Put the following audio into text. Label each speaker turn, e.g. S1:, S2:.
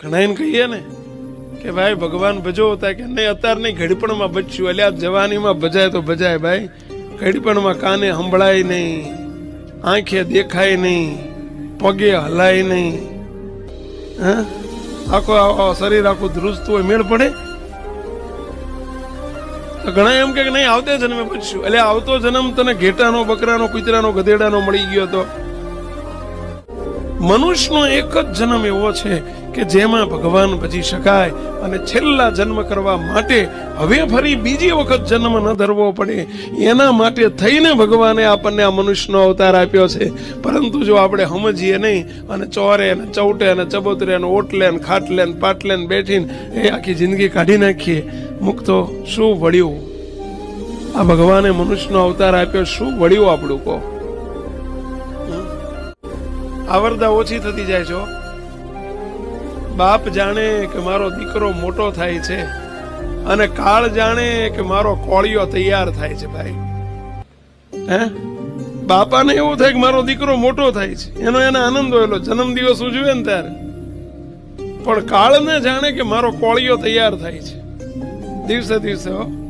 S1: ઘણા કહીએ ને કે ભાઈ, ભગવાન ભજો હતા કે નહીં અત્યારે નહીં ઘડીપણમાં બચ્યું. એટલે આ જવાનીમાં ભજાય તો ભજાય ભાઈ. ઘડીપણમાં કાને સંભળાય નહીં, આંખે દેખાય નહીં, પગે હલાય નહીં. હા? આખો શરીર આખું ધ્રુજતું હોય, મેળ પડે? તો ઘણા એમ કે નહીં, આવતે જન્મે પૂછ્યું એટલે આવતો જન્મ તને ઘેટાનો, બકરાનો, કૂતરાનો, ગધેડાનો મળી ગયો તો. મનુષ્યનો એક જ જન્મ એવો છે કે જેમાં ભગવાન ભજી શકાય અને છેલ્લા જન્મ કરવા માટે હવે ફરી બીજી વખત જન્મ ન ધરવો પડે. એના માટે થઈને ભગવાને આપણને આ મનુષ્યનો અવતાર આપ્યો છે. પરંતુ જો આપણે સમજીએ નહીં, અને ચોરે ને ચૌટે ને ચબોતરે ને ઓટલે ને ખાટલે ને પાટલે ને બેઠીને એ આખી જિંદગી કાઢી નાખીએ, મુક્તો શું વળ્યું? આ ભગવાને મનુષ્યનો અવતાર આપ્યો, શું વળ્યું આપણું કહો? આવરદા ઓછી થતી જાય છો બાપ જાણે કે મારો દીકરો મોટો થાય છે અને કાળ જાણે કે મારો કોળિયો તૈયાર થાય છે ભાઈ. હે? બાપાને એવું થાય કે મારો દીકરો મોટો થાય છે. એનો એને આનંદ હોયેલો. જન્મ દિવસ ઉજવે ને ત્યારે. પણ કાળને જાણે કે મારો કોળિયો તૈયાર થાય છે. દિવસે દિવસે હો.